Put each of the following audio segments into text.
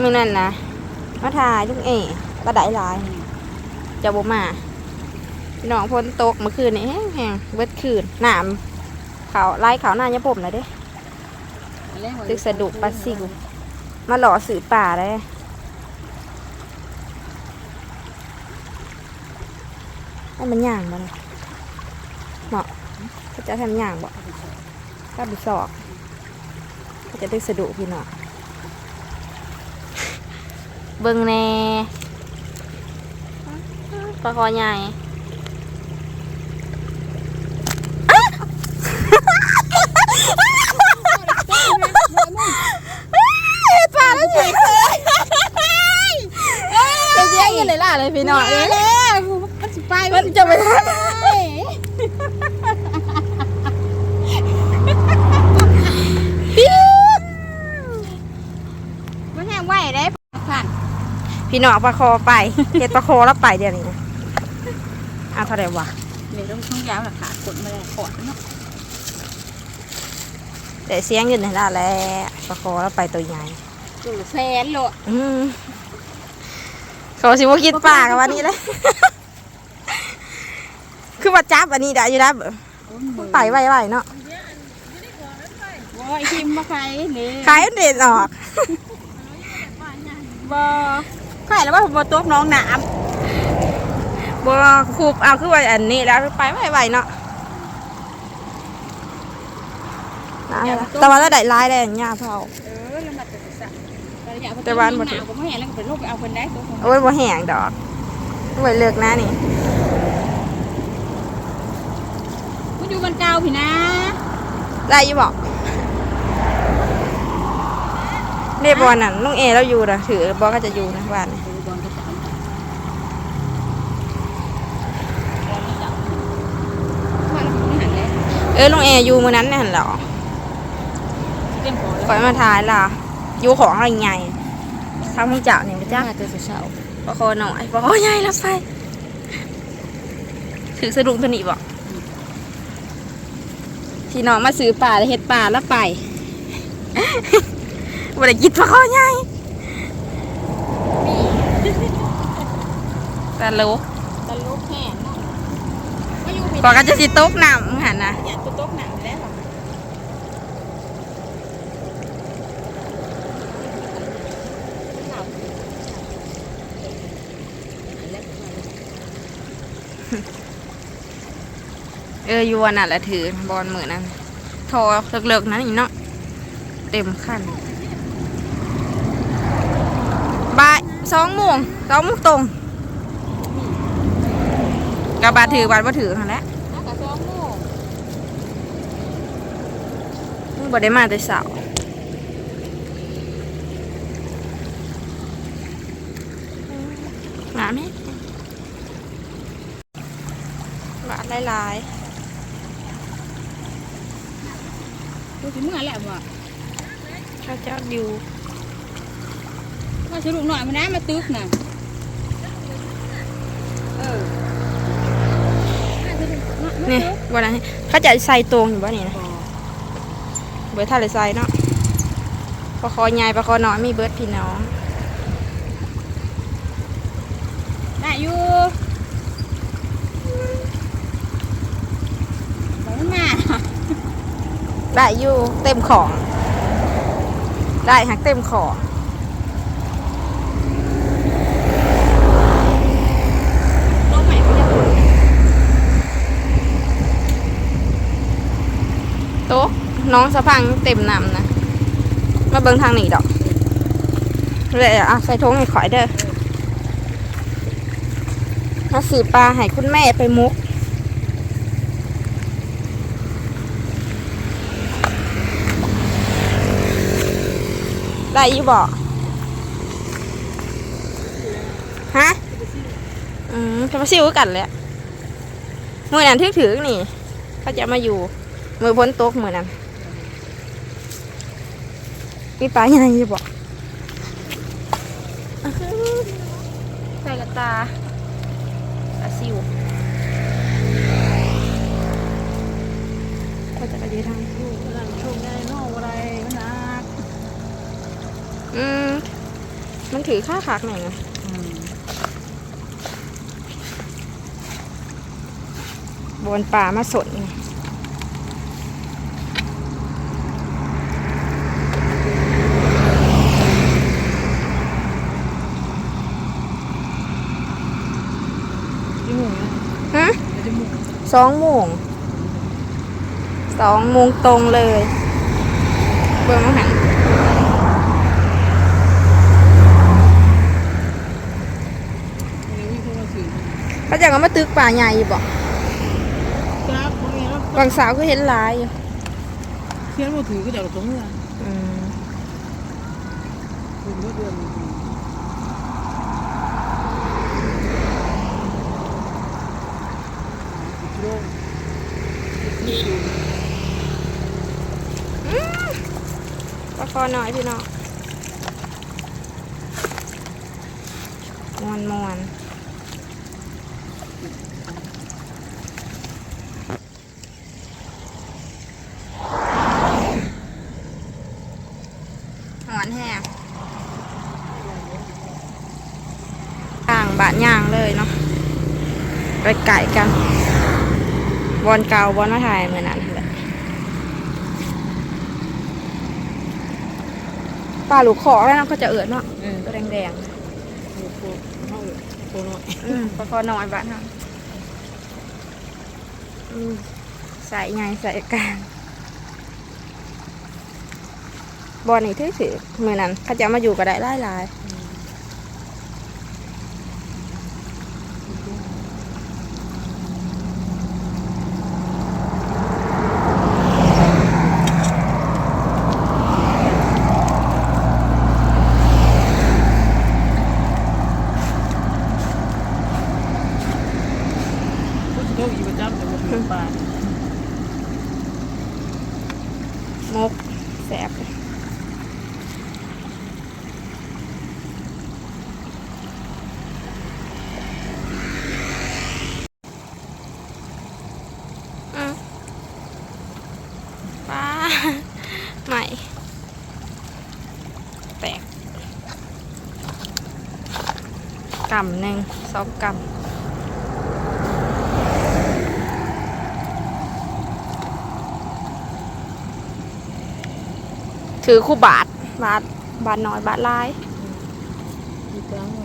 มือนั่นนะมาถ่ายลุงเอปลาไดลายจะบ่มาพี่น้องพ้นตกเมื่อคืนนี้แห้งเบิดคืนหนามเขาไล่เขาหน้าเนี่ยผมเลยเด้ตึกสะดุปลาซิวมาหล่อสื่อป่าเลยให้มันย่างมาเลยเหมาะก็จะทำย่างบ่ก็บิสอกก็จะตึกสะดุพี่น้อง เบิ่งแน่ปลาคอใหญ่ปลาแล้วเจ๋งเลยจะเจ๊งกันเลยล่ะเลยพี่น้องเลย มันสิไป มันจะไปทาง มันแห้งไหวได้ผ่าน พี่ น้องปลาคอไปเห็ดปลาคอแล้วไปเดี๋ยวนี้นะอะเท่าไหร่วะเดี๋ยวต้องต้องยาวหลักขาดกดมาแล้วขอดเนาะแต่เสียเงินให้ละแล้วปลาคอแล้วไปตัวใหญ่ตัวละแสนโลอืมเขาสิว่าคิดปากวันนี้เลยคือว่าจับอันนี้ได้อยู่แล้วไปไวๆเนาะบอไอคิมมาใครนี่ขายเด่นออกบอ ใครแล้วว่าผมบอตัวน้องหนามบัวคูบเอาคือว่าอันนี้แล้วไปไวๆเนาะนะแต่ว่าเราได้ลายได้อย่างเงี้ยเผาเออแล้วมาแต่สะแต่ว่ามันบ่หถึงนาวก็ไม่เห็นแล้วก็เป็นลูกไปเอาคนได้ตัวคนโอ้ยบ่แห้งดอกไว้เลือกนะนี่มันอยู่กันเก่าพี่นะได้อยี่บอก เรียบอลน่ะน้องเอเราอยู่นะถือบอลก็จะอยู่นะบ้านนี่บอลกระจับบอลกระจับมาแล้วผมหันเลยเออน้องเออยู่มือนั้นน่ะหั่นเหรอเต็มพอแล้วคอยมาทายล่ะอยู่ของอะไรใหญ่ทำห้องเจ้าเนี่ยไปจ้ามาแต่เช้าปะคอหน่อยปะคอใหญ่แล้วไปถือสะดุ้งตัวนี้บอกที่น้องมาซื้อป่าแล้วเห็ดป่าแล้วไป บ่ได้กินปลาคอใหญ่ตะลุกตะลุกแห้งเนาะมาอยู่พี่ปก็จะสิตกน้ำหันนะอย่าตัวตกหนังแล้วค่ะเอออยู่วันน่ะแหละถือบอลมือนั้นทอเลิกๆนั้นอีกเนาะเต็มขั้นบ่าย สองโมงสองโมงตรงกับบาถือบาทบ่ถือนั่นแหละแล้วก็สองโมงมึงบ่ได้มาแต่เสาร์งามไหมบาทหลายดูถึงเมื่อแหละว่ะๆข้าวเจ้าอยู่ ว่าสรุปหน่อยมันนะมาตึกน่ะเออนี่วันนั้นเขาจะใส่ตรงอยู่บ่นี่นะเบิร์ดทะเลทรายเนาะปลาคอใหญ่ปลาคอน้อยมีเบิร์ดพี่น้องได้อยู่ไปมันมาได้อยู่เต็มของ ได้หักเต็มของ ตัวใหม่ก็ยัง โต๊ะน้องสะพังเต็มนำนะ มาเบิ่งทางนี้ดอกเลยอะใส่ทงให้ข่อยเด้อมาสืบปลาให้คุณแม่ไปมุกได้อยู่บ่ฮะ อืมจะมาซิวกันเลยมือนั้นถือถือนี่เขาจะมาอยู่ มือพ้นโต๊ะมือนั้นมีปลาใหญ่อยู่บ่อื้อหือใส่กระตาปลาซิวเขาจะไปยืนทางอยู่กำลังชมได้นอกอะไรมันนักอืม มันถือค่าคักหน่อยนะอืมบนป่ามาสนไง ที่หมูนะ ฮะ เดี๋ยวจะหมู สองโมงสองโมงตรงเลยเบิ่งมาหันเดี๋ยววิ่งเข้ามาถึงเขาจะเอามาตึกป่าใหญ่อยู่บ่จ้าพวกนี้แล้วบางสาวก็เห็นหลายอยู่เสียงมือถือก็เดี๋ยวตรงเมื่ออืมถึงเมื่อเดือนมือถือสิบโล นี่คือก็คอหน่อยพี่น้องมวนมวนหอนแห้งย่างบาดย่างเลยเนาะไปไก่กัน บอลเก่าบอลมาถ่ายเหมือนนั้นแหละปลาหลูกขอแล้วเนาะก็จะเอือดเนาะเออตัวแดงโอ้โหเข้าโคน้อยๆอืมปลาคอน้อยบ้านเราอืมใส่ไงใส่กลางบอลนี่ถือถือมือนั้นเขาจะมาอยู่ก็ได้หลายหลายๆ ก็จะโตอีกประจำแต่ว่าถึงปลา มกแสบอืมป้า ใหม่ แตก กำหนึ่งสองกำถือคู่บาท บาท บาทน้อย บาทหลายอีกครั้งม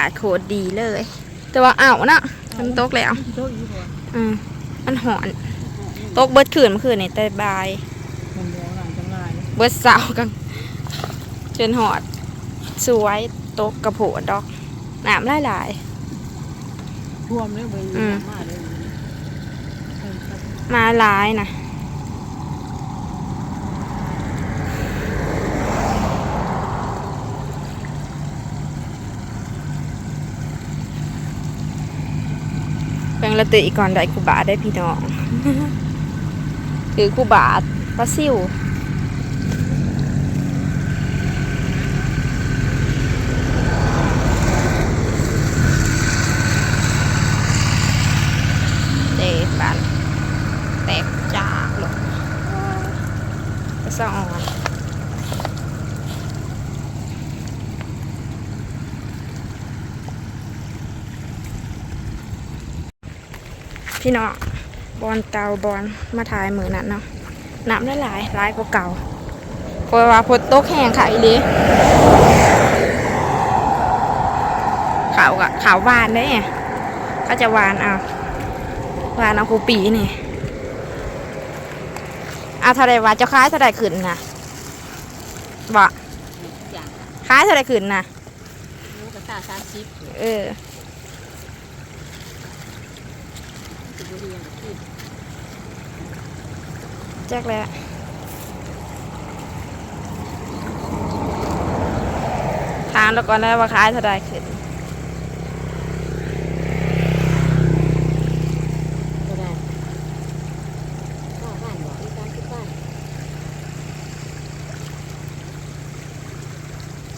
าสองแง่บรรยากาศโคตรดีเลย แต่ว่าอ้าวนะมันตกแล้วโตอีกบ่อืมมันหอนตกเบิดคืนเมื่อคืนนี่แต่บายมันเดียวหลังจำลายเบิดเสาร์กันจนหอด สวยตกกระโผดดอกน้ำหลายหลายท่วมเลยไปอืมมาเลยเออครับๆมาหลายนะ ละตืออีกก่อนได้กูบาได้พี่น้องถือกูบาปลาซิวเดปันแตกจากหลงก็สะอ่อน พี่น้องบอลเก่าบอลมาถ่ายมือนั้นเนาะน้ำได้หลายหลายกว่าเก่าเพราะว่าพดโต๊ะแห้งขายดีขาวกะขาวหวานได้ไงก็จะหวานเอาวานเอาคูปีนี่เอาเท่าไรวะเจ้าค้ายเท่าไรขึ้นนะบอกอย่างค้ายเท่าไรขึ้นนะรู้กระตาสามสิบเออ แจ็คแล้วถามแล้วก่อนนะว่าขายเท่าไรขึ้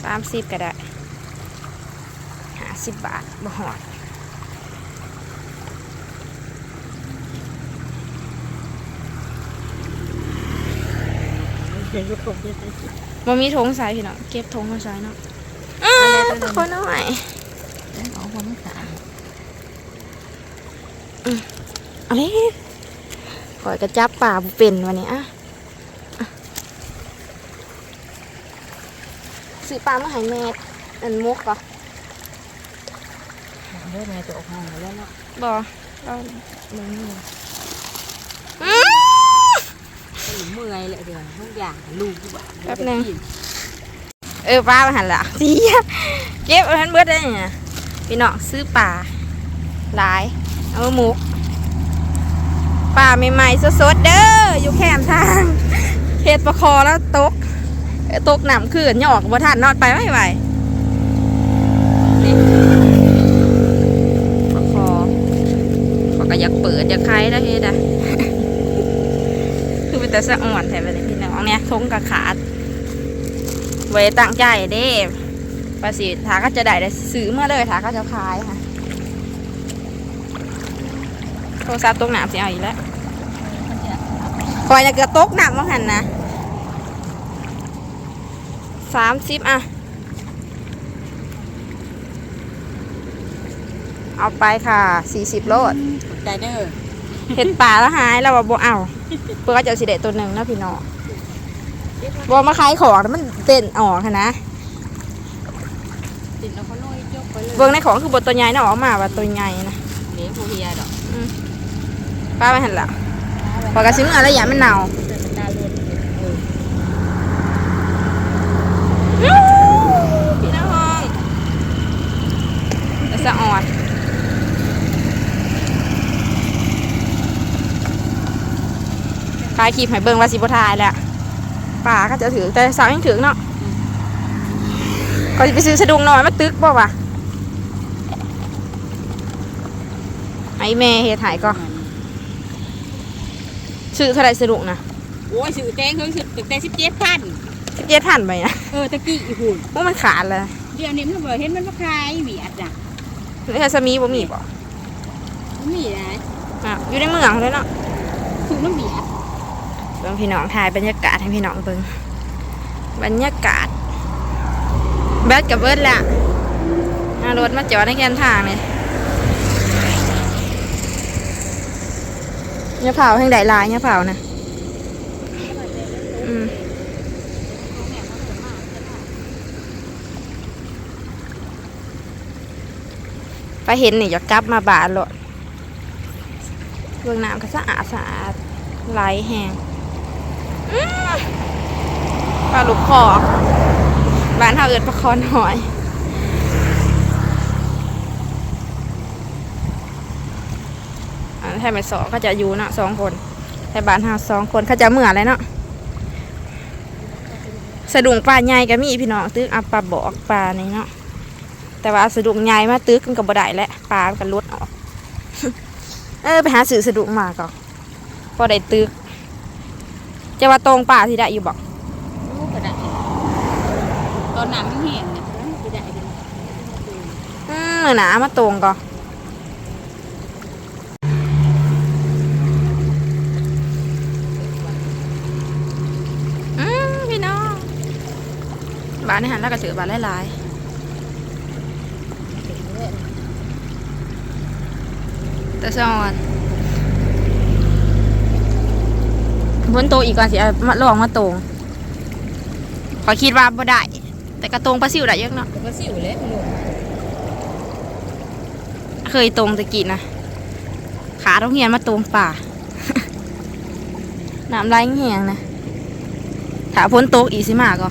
สามสิบก็ได้ห้าสิบบาทบ่หอด เดี๋ยวก็คงจะบ่มีทงใส่พี่น้องเก็บทงมาใส่เนาะอ้าคนน้อยเอาคนไม่ขายอะไรขอยกระจับป่าบุเป็นวันนี้อะอะซื้อปลามาให้แม่อันมุกก่อเมื่อแม่จะออกห้องแล้วเนาะบอเอาหนึ่งนี่ เมื่อยเลยเดี๋ยวทุกอย่างลูกแป๊บ้าเออปลามาหันหละดีอะเก็บทันเบิดได้เนี่ยพี่น้องซื้อปลาหลายเอามาหมุกปลาใหม่ๆสดๆเด้ออยู่แคมทางเฮ็ดประคอแล้วตกตกหนำขืนหยอกบ่ทันนอดไปไม่ไหวนี่ประคอเขาก็อยากเปิดอยากใครแล้วเฮ็ดอะ คือเป็นแต่ สะอ่อนแถมเลยพี่น้องเนี่ยทงกับขาดไว้ตั้งใจเด้ภาษีถาก็จะได้ได้ซื้อเมื่อเลยถาก็จะขายค่ะ โทรศัพท์ตกหนามสิเอาอีกแล้วคอยจะเกือบตกหนามว่าหันนะสามสิบอะ เอาไปค่ะสี่สิบโลดใจเด้อเห็ดป่าแล้วหายแล้วว่าบ่เอา เพื่อก็จะเอาสิเด็ตัวหนึ่งนะพี่น้องบ่มาขายของแล้วมันเต้นออกหั้นนะติดแล้วเขาลอยจกไปเลยเบิ่งในของคือบทตัวใหญ่น่ะออกมาว่าตัวใหญ่นะเลี้ยงผู้เฮียดอกป้าไปหันละพอกระซิ้งอะไรอย่างมันเน่า เป็นตาเลือดเออ พี่น้องแต่สะอ่อน คลายคลิปให้เบิ่งว่าสิบ่ทายแหละป่าก็จะถือแต่สาวยังถือเนาะก็จะไปซื้อสะดุงหน่อยมาตึกบ่วะไอ้แม่เฮ็ดหายก็ซื้อเท่าไรสะดุงนะโอ้ยสื่อแตงเขาสื่อตึกแต่สิบเจ็ดพันสิบเจ็ดทันไปนะเออตะกี้อีหุ่นว่ามันขาดเลยเดี๋ยวนี้มันบอกเห็นมันมาขายเวียดอะหรือสมีบ่มีบ่มันมีนะอะอยู่ในเมืองเลยเนาะถูกน้ำเวียดเบิ่งพี่น้องถ่ายบรรยากาศให้พี่น้องเบิ่งบรรยากาศแบดกับเบิร์ดแหละรถมาจอดในแกนทางเลยเนี่ยเผาแห่งใดลายเนี่ยเผานะอืมไปเห็นนี่จะกลับมาบาดโลดเบื้องน้ำก็สะอาดสะอาดไหลแห้ง ปลาลูกคอบ้านเฮาเอิดปลาคอหน่อยอันไทยไม่สองก็จะอยู่นะสองคนไทยบ้านเฮาสองคนเขาจะเหมือนเลยเนาะสะดุงปลาใหญ่ก็มีพี่น้องตึกเอาปลาบอกปลานี่เนาะแต่ว่าสะดุงใหญ่มาตึกมันก็บ่ได้แหละปลามันก็ลดออก เออไปหาสื่อสะดุงมาก่อนพอได้ตึก จะว่าตรงป่าที่ได้อยู่บอกลูกก็ได้ตอนน้ำมันแห้งเนี่ยมันจะได้เป็นอืมเหมือนหนามาตรงก่อนอืมพี่น้องบ้านในหันแล้วก็ถือบ้านหลายๆแต่ซอน บนโตอีกก่อนสิเอามาลองมาตรงขอคิดว่าบ่ได้ แต่กระตรงปลาซิวได้เยอะเนาะ ก็สิวเลยลูเคยตรงตะกี้นะ ขาต้องเหียนมาตรงป่า น้ำไหลเหียงนะ ถ้าพ้นโต๊ะอีกสิมาก็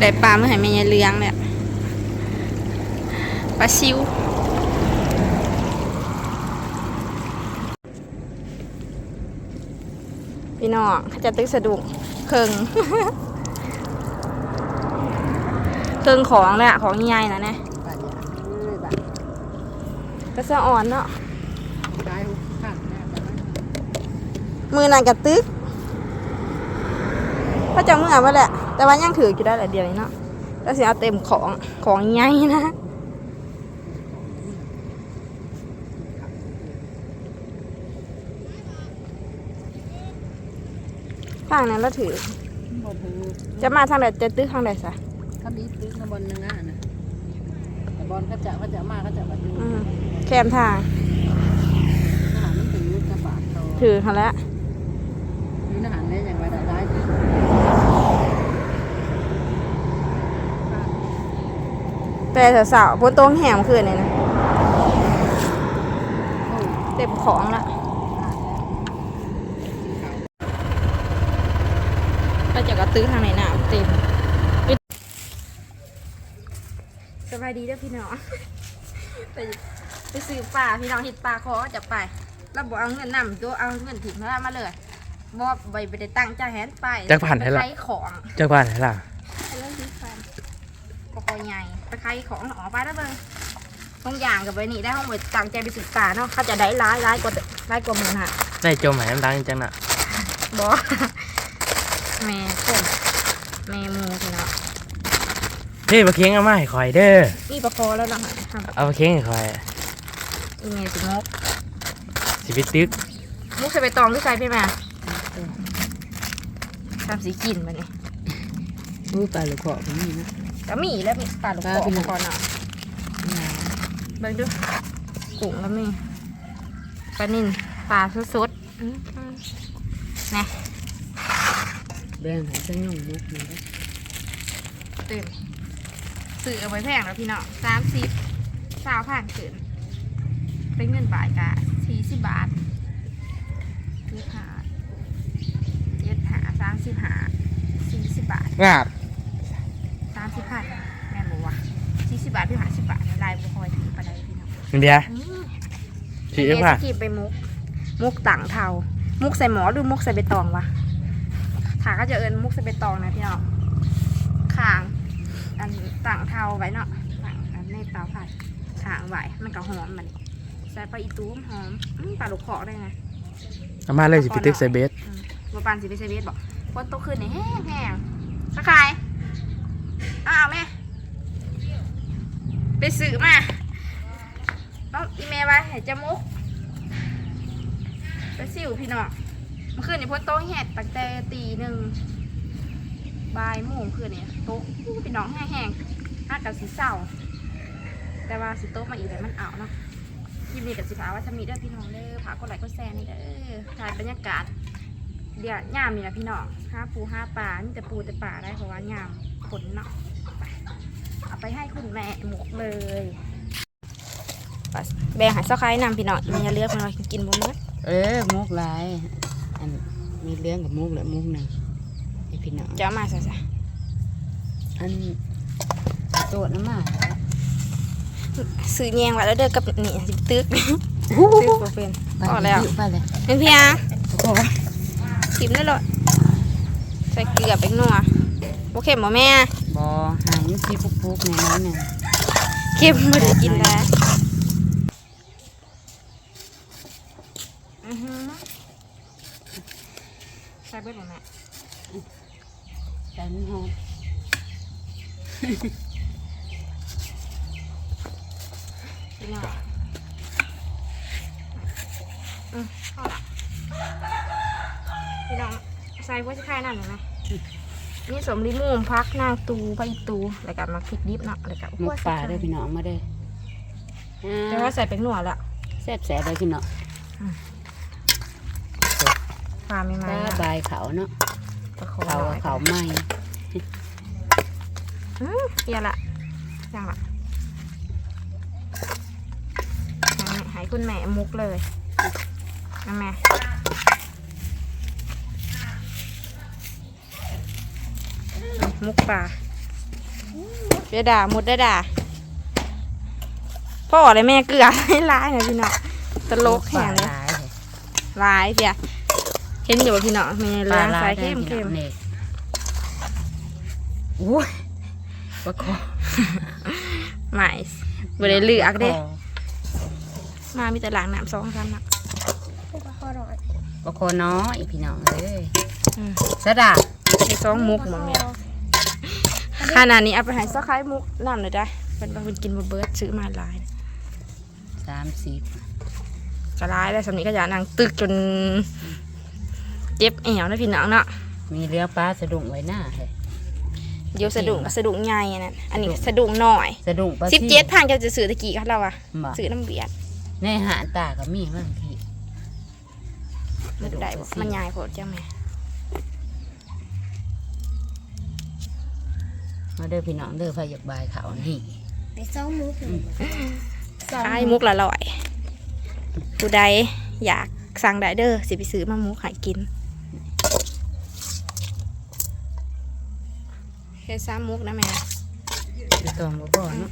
ได้ปลาเมื่อไหร่แม่ยายเลี้ยงเนี่ยปลาซิว พี่น้องเขาจะตึกสะดุ้งเคิงเครื่องของแหละของใหญ่นะเนี่ยบาดเนี่ยเออบาดก็สะอ่อนเนาะได้ข้างหน้าแต่ว่ามือนั่นกระตึกพระเจ้าเมื่อมาแหละแต่ว่ายังถืออยู่ได้แหละเดียวนี้เนาะแล้วสิเอาเต็มของของใหญ่นะ ทางนั้นเราถือ บ่ถือจะมาทางไหนจะตึกทางไหนซะเขาดีตึกนะบนนึงอะนะแต่บอลเขาจะเขาจะมาเขาจะมาดูอืมแคมทางอาหารมันถึงกระบาดโตถือเขาแล้วมีอาหารได้อย่างไรได้ได้แต่สาวๆบนโต๊ะแหมคืนนี่นะโอ้ยเต็มของละ ก็จะกระ ตื้อทางไหนหนาวเต็มสบายดีเด้อพี่น้องไปไปซื้อปลาพี่น้องเห็ดปลาคอจะไปแล้วบอกเอาเงินนำตัวเอาเงินถึงแล้วมาเลยบอใบไปได้ตั้งใจแหนไปจักผ่านให้ละไปขายของเจ้าบ้านไหนล่ะไปเรื่องที่ฟันปกใหญ่ไปขายของออกไปแล้วเบิ่งห้องอย่างกับไปนี่ได้ห้องไปตั้งใจไปศึกษาเนาะเขาจะได้ร้ายร้ายกว่าร้ายกว่าหมื่นหะได้โจมหมายน้ำดังจังน่ะบอแม่คน แม่หมูพี่เนาะเฮ้ยปลาเค็งเอามาให้คอยเด้อนี่ประคอแล้วเนาะทำเอาปลาเค็งให้คอยอีเมลสิมกสิไปตึกมุกใส่ใบตองที่ใส่ไปมาทำสีกลิ่นมาเนี่ยรู้ปลาหรือเกาะผมนี่นะก็มีแล้วมีปลาลูกปลาโป่เป็นงก่อนเนาะเบิ่งดูกุ้งแล้วมีปลานิ่นปลาสดๆอื้อหือนะ แบ่งหายจะยุ่งมุกนี่นะตื่นสื่อเอาไว้แพงแล้วพี่เนาะสามสิบสาวผ่านเกินเป็นเงินบาทกะสี่สิบบาทเจ็ดหาเจ็ดหาสามสิบหาสี่สิบบาทงาบสามสิบพันแม่นบอกว่าสี่สิบบาทพี่หาสิบบาทลายบุคอยถือไปได้พี่น้องมันเดียวอืมถือว่าเสกีไปมุก มุกต่างเทามุกใส่หมอหรือมุกใส่ใบตองวะ ถาก็จะเอินมุกใส่ใบตองนะพี่น้องขาง อันต่างเทาไว้เนาะต่างอันในเตาผัดขางไว้มันก็หอมมันใส่ปลาอีตูมหอมอืมปลาลูกขอกได้ไงเอามาเลยสิไปตึกใส่เบสอืมบัวปานสิไปเซเวสบอกฝนตกขึ้นนี่แห้งแห้งสักใครอ้าวแม่ไปซื้อมาต้องอีเมลไว้ให้จมุกไปสิวพี่น้องเมื่อคืนนี่พ้นโต๊ะแหดตั้งแต่ตีหนึ่งบ่ายโมงคืนนี่โต๊ะอู้พี่น้องแห้งๆน่ากับสีเศร้าแต่ว่าสิโต๊ะมาอีกแต่มันเอาเนาะคลิปนี้กับสิพาว่าทำมีเด้อพี่น้องเด้อพากดไลค์กดแชร์นี่เด้อถ่ายบรรยากาศเดี๋ยวย่ามนี่นะพี่น้องห้าปูห้าปลานี่แต่ปูแต่ปลาได้เพราะว่าย่ามผลเนาะไปเอาไปให้คุณแม่หมกเลยแบ่งหายเส้าไข่นำพี่น้องมันจะเลือกมันเรากินบ่หมดเออมกหลาย อันมีเลี้ยงกับมุกและมุกหนึ่งไอพี่น้องจะเอามาใส่ใส่อันโตดน้ำมาซื้อแยงไว้แล้วเด้อกับนี่สิตึกตึกบ่เป็นไปพอแล้วไปเลยเป็นเพียงโอ้ยทิมได้เลยใส่เกลือเป็นนัวโอเคบ่แม่บอหางมันสีปุ๊กๆในนั้นเนี่ยเค็มไม่ได้กินแล้วอือหือใส่เบิดบ่แม่แต่มันหอมพี่น้องอืมเอาละพี่น้องใส่พวกจะคายนั่นเห็นไหมนี่สมลิมูมพักนางตูใบตูแล้วก็มาพริกดิบเนาะแล้วก็มุกปลาเด้อพี่น้องมาเด้อแต่ว่าใส่เป็นหนวดละแซ่บแซ่บเลยพี่น้อง ปลาไม่มาถ้าบายเขาเนาะตะโคเขากับเขาไหม่อืมเฮียละยังละยังไม่ใหายคุณแม่มุกเลยเอาแม่มุกปลาเดี๋ยวด่ามุดได้ด่าพ่ออะไรแม่เกลือให้ร้ายหน่อยพี่น้องตลกแห่งเลยปลาหลายเลยร้ายเสีย เห็นอยู่ว่าพี่น้องมีปเรื่ลาองหลาใส่ยได้เข้มพี่เข้น้มองเนี่ยโอ้ยปลาคอใหม่บริเลือกเด้มามีแต่หลังน้ำสองสามนักพวกก็อร่อยปลาคอน้อยพี่น้องเอ้ยอืมสะดาไอ้สองมุกมาแม่ขนาดนี้เอาไปใหายซักคล้ายมุกน้ำเลยได้เป็นบางคนกินบะเบิร์ดซื้อมาหลายสามสิบจะร้ายแล้วสำนี้ก็อย่านางตึกจน เจ็บแอวนะพี่น้องเนาะมีเรือปลาสะดุ้งไว้หน้าเลยเดี๋ยวสะดุ้งกับสะดุ้งใหญ่อันนั้นอันนี้สะดุ้งหน่อยสะดุ้งปลาสิบเจ็ดพันจะจะซื้อตะกี้กันเราอะบ่ซื้อน้ำเบียดในหาดตาก็มีบางทีนึกได้บ่มันใหญ่โพดจ้าแม่มาเด้อพี่น้องเด้อพาอยากบายเขานี่ไปซ้อมมุกขายมุกละร้อยผู้ใดอยากสั่งได้เด้อสิไปซื้อมามุกใหายกิน ค่ซ้ำมุกนะแม่จะต้องบ่พอเนาะ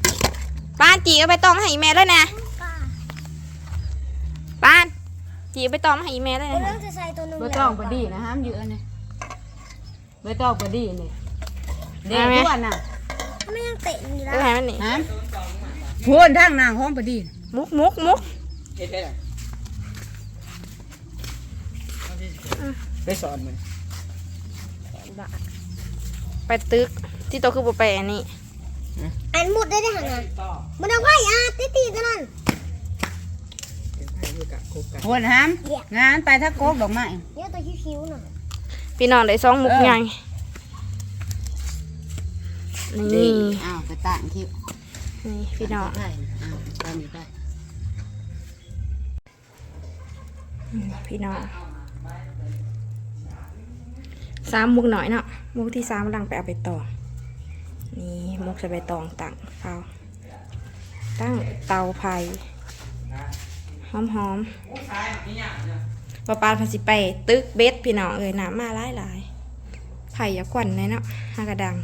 ป้านจีก็ไปตองให้อีเมลแล้วนะป้านจีก็ไปตองให้อีเมลแล้วเรื่อนะงจะใส่ตัวหนึงบ่ต้องปดีนะห้ามเยอะนะบ่ต้องปดีนี่เด็กอ้วนน่ะไม่ยังเตะอยู่เอแล้วอให้มันนี่ห้ามพูนทางนางห้องปดีมุกมุกมุกไปสอนมัน ไปตึกที่โตคือบุไปอันนี้อันมุดได้ได้หันนะมันเอาไพ่อาตีตีตัวนั้นพูนห้ามงานไปถ้าโกกดอกไม้เดี๋ยวตัวคิ้วๆหน่อยพี่น้องได้สองมุกเออใหญ่นี่อ้าวกระต่างคิวนี่พี่น้องได้อ้าวตามนี้ได้อืมพี่น้อง สามมุกหน่อยเนาะมุกที่สามกำลังไปเอาไปตองนี่มุกจะไปตองตั้งเขาตั้งเตาไฟหอมหอมปลาปลาพันสิไป ตึกเบ็ดพี่น้องเอ้ยน้ำมาหลายหลายไผ่ยาควันเลยเนาะหากระดัง